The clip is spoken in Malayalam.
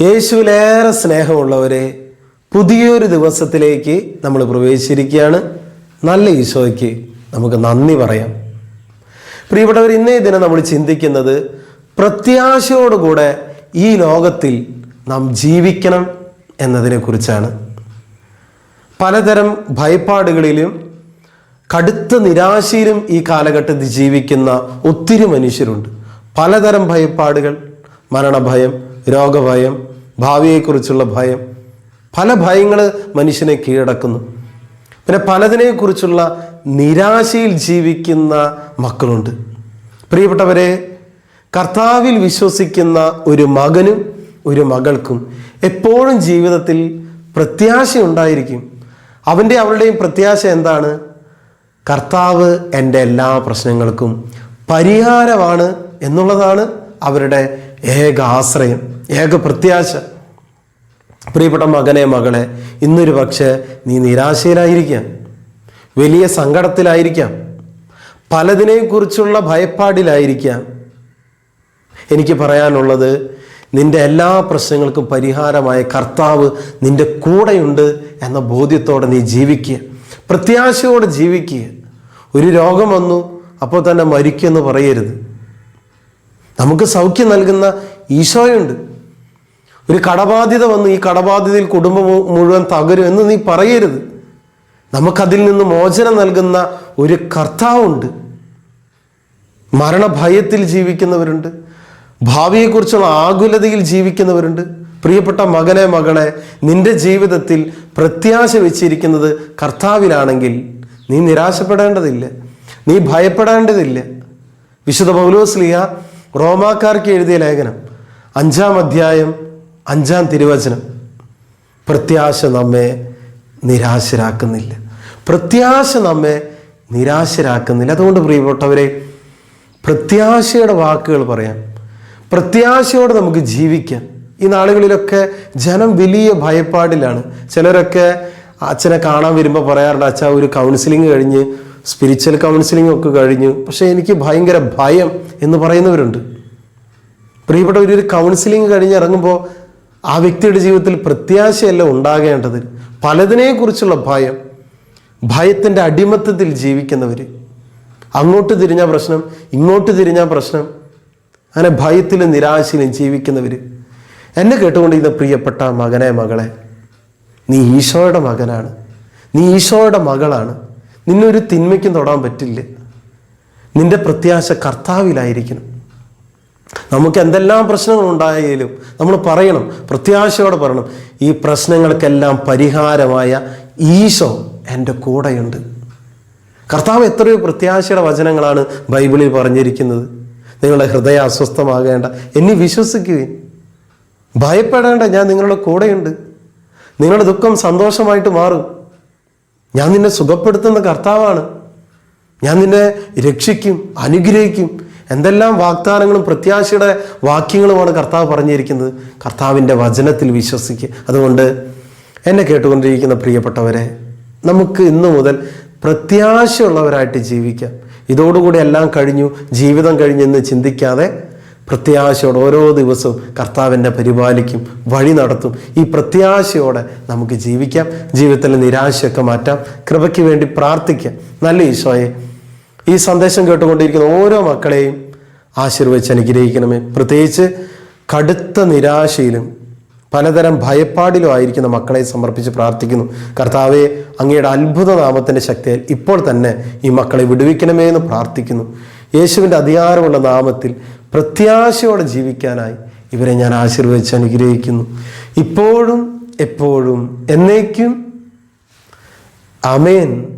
യേശുവിലേറെ സ്നേഹമുള്ളവരെ പുതിയൊരു ദിവസത്തിലേക്ക് നമ്മൾ പ്രവേശിച്ചിരിക്കുകയാണ്. നല്ല ഈശോയ്ക്ക് നമുക്ക് നന്ദി പറയാം. പ്രിയപ്പെട്ടവർ ഇന്നേ ദിനം നമ്മൾ ചിന്തിക്കുന്നത് പ്രത്യാശയോടുകൂടെ ഈ ലോകത്തിൽ നാം ജീവിക്കണം എന്നതിനെക്കുറിച്ചാണ്. പലതരം ഭയപ്പാടുകളിലും കടുത്ത നിരാശയിലും ഈ കാലഘട്ടത്തിൽ ജീവിക്കുന്ന ഒത്തിരി മനുഷ്യരുണ്ട്. പലതരം ഭയപ്പാടുകൾ മരണഭയം രോഗഭയം ഭാവിയെക്കുറിച്ചുള്ള ഭയം. പല ഭയങ്ങൾ മനുഷ്യനെ കീഴടക്കുന്നു. പിന്നെ പലതിനെക്കുറിച്ചുള്ള നിരാശയിൽ ജീവിക്കുന്ന മക്കളുണ്ട്. പ്രിയപ്പെട്ടവരെ കർത്താവിൽ വിശ്വസിക്കുന്ന ഒരു മകനും ഒരു മകൾക്കും എപ്പോഴും ജീവിതത്തിൽ പ്രത്യാശ ഉണ്ടായിരിക്കും. അവന്റെ അവളുടെയും പ്രത്യാശ എന്താണ്? കർത്താവ് എന്റെ എല്ലാ പ്രശ്നങ്ങൾക്കും പരിഹാരമാണ് എന്നുള്ളതാണ് അവരുടെ ഏക ആശ്രയം ഏക പ്രത്യാശ. പ്രിയപ്പെട്ട മകനെ മകളെ ഇന്നൊരു പക്ഷേ നീ നിരാശയിലായിരിക്കാം. വലിയ സങ്കടത്തിലായിരിക്കാം. പലതിനെക്കുറിച്ചുള്ള ഭയപ്പാടിലായിരിക്കാം. എനിക്ക് പറയാനുള്ളത് നിന്റെ എല്ലാ പ്രശ്നങ്ങൾക്കും പരിഹാരമായ കർത്താവ് നിന്റെ കൂടെയുണ്ട് എന്ന ബോധ്യത്തോടെ നീ ജീവിക്കുക. പ്രത്യാശയോടെ ജീവിക്കുക. ഒരു രോഗം വന്നു അപ്പോൾ തന്നെ മരിക്കുമെന്ന് പറയരുത്. നമുക്ക് സൗഖ്യം നൽകുന്ന ഈശോയുണ്ട്. ഒരു കടബാധ്യത വന്നു ഈ കടബാധ്യതയിൽ കുടുംബം മുഴുവൻ തകരും എന്ന് നീ പറയരുത്. നമുക്കതിൽ നിന്ന് മോചനം നൽകുന്ന ഒരു കർത്താവുണ്ട്. മരണഭയത്തിൽ ജീവിക്കുന്നവരുണ്ട്. ഭാവിയെക്കുറിച്ചുള്ള ആകുലതയിൽ ജീവിക്കുന്നവരുണ്ട്. പ്രിയപ്പെട്ട മകനെ മകളെ നിന്റെ ജീവിതത്തിൽ പ്രത്യാശ വെച്ചിരിക്കുന്നത് കർത്താവിലാണെങ്കിൽ നീ നിരാശപ്പെടേണ്ടതില്ല. നീ ഭയപ്പെടേണ്ടതില്ല. വിശുദ്ധ പൗലോസ്ലിയ റോമാക്കാർക്ക് എഴുതിയ ലേഖനം അഞ്ചാം അധ്യായം അഞ്ചാം തിരുവചനം. പ്രത്യാശ നമ്മെ നിരാശരാക്കുന്നില്ല. പ്രത്യാശ നമ്മെ നിരാശരാക്കുന്നില്ല. അതുകൊണ്ട് പ്രിയപ്പെട്ടവരെ പ്രത്യാശയുടെ വാക്കുകൾ പറയാം. പ്രത്യാശയോടെ നമുക്ക് ജീവിക്കാം. ഈ നാളുകളിലൊക്കെ ജനം വലിയ ഭയപ്പാടിലാണ്. ചിലരൊക്കെ അച്ഛനെ കാണാൻ വരുമ്പോൾ പറയാറുണ്ട് അച്ഛാ ഒരു കൗൺസിലിംഗ് കഴിഞ്ഞ് സ്പിരിച്വൽ കൗൺസിലിംഗ് ഒക്കെ കഴിഞ്ഞു പക്ഷേ എനിക്ക് ഭയങ്കര ഭയം എന്ന് പറയുന്നവരുണ്ട്. പ്രിയപ്പെട്ട ഒരു കൗൺസിലിംഗ് കഴിഞ്ഞ് ഇറങ്ങുമ്പോൾ ആ വ്യക്തിയുടെ ജീവിതത്തിൽ പ്രത്യാശയല്ല ഉണ്ടാകേണ്ടത്. പലതിനെക്കുറിച്ചുള്ള ഭയം. ഭയത്തിന്റെ അടിമത്തത്തിൽ ജീവിക്കുന്നവർ അങ്ങോട്ട് തിരിഞ്ഞ പ്രശ്നം ഇങ്ങോട്ട് തിരിഞ്ഞ പ്രശ്നം. അങ്ങനെ ഭയത്തിലും നിരാശയിലും ജീവിക്കുന്നവർ എന്നെ കേട്ടുകൊണ്ടിരുന്ന പ്രിയപ്പെട്ട മകനെ മകളെ നീ ഈശോയുടെ മകനാണ്. നീ ഈശോയുടെ മകളാണ്. നിന്നൊരു തിന്മയ്ക്കും തൊടാൻ പറ്റില്ല. നിന്റെ പ്രത്യാശ കർത്താവിലായിരിക്കണം. നമുക്ക് എന്തെല്ലാം പ്രശ്നങ്ങൾ ഉണ്ടായാലും നമ്മൾ പറയണം പ്രത്യാശയോടെ പറയണം. ഈ പ്രശ്നങ്ങൾക്കെല്ലാം പരിഹാരമായ ഈശോ എന്റെ കൂടെയുണ്ട്. കർത്താവ് എത്രയോ പ്രത്യാശയുടെ വചനങ്ങളാണ് ബൈബിളിൽ പറഞ്ഞിരിക്കുന്നത്. നിങ്ങളുടെ ഹൃദയം അസ്വസ്ഥമാകേണ്ട എന്നെ വിശ്വസിക്കുക ഭയപ്പെടേണ്ട ഞാൻ നിങ്ങളുടെ കൂടെയുണ്ട്. നിങ്ങളുടെ ദുഃഖം സന്തോഷമായിട്ട് മാറും. ഞാൻ നിന്നെ സുഖപ്പെടുത്തുന്ന കർത്താവാണ്. ഞാൻ നിന്നെ രക്ഷിക്കും അനുഗ്രഹിക്കും. എന്തെല്ലാം വാഗ്ദാനങ്ങളും പ്രത്യാശയുടെ വാക്യങ്ങളുമാണ് കർത്താവ് പറഞ്ഞിരിക്കുന്നത്. കർത്താവിന്റെ വചനത്തിൽ വിശ്വസിക്കുക അതുകൊണ്ട് എന്നെ കേട്ടുകൊണ്ടിരിക്കുന്ന പ്രിയപ്പെട്ടവരെ നമുക്ക് ഇന്നു മുതൽ പ്രത്യാശയുള്ളവരായിട്ട് ജീവിക്കാം. ഇതോടുകൂടി എല്ലാം കഴിഞ്ഞു. ജീവിതം കഴിഞ്ഞെന്ന് ചിന്തിക്കാതെ പ്രത്യാശയോടെ ഓരോ ദിവസവും കർത്താവിനെ പരിപാലിക്കും വഴി നടത്തും. ഈ പ്രത്യാശയോടെ നമുക്ക് ജീവിക്കാം ജീവിതത്തിലെ നിരാശയൊക്കെ മാറ്റാം. കൃപയ്ക്ക് വേണ്ടി പ്രാർത്ഥിക്കാം. നല്ല ഈശോയെ ഈ സന്ദേശം കേട്ടുകൊണ്ടിരിക്കുന്ന ഓരോ മക്കളെയും ആശീർവദിച്ച് അനുഗ്രഹിക്കണമേ. പ്രത്യേകിച്ച് കടുത്ത നിരാശയിലും പലതരം ഭയപ്പാടിലും ആയിരിക്കുന്ന മക്കളെ സമർപ്പിച്ച് പ്രാർത്ഥിക്കുന്നു. കർത്താവെ അങ്ങയുടെ അത്ഭുത നാമത്തിന്റെ ശക്തിയാൽ ഇപ്പോൾ തന്നെ ഈ മക്കളെ വിടുവിക്കണമേ എന്ന് പ്രാർത്ഥിക്കുന്നു. യേശുവിന്റെ അധികാരമുള്ള നാമത്തിൽ പ്രത്യാശയോടെ ജീവിക്കാനായി ഇവരെ ഞാൻ ആശീർവദിച്ച് അനുഗ്രഹിക്കുന്നു. ഇപ്പോഴും എപ്പോഴും എന്നേക്കും. അമേൻ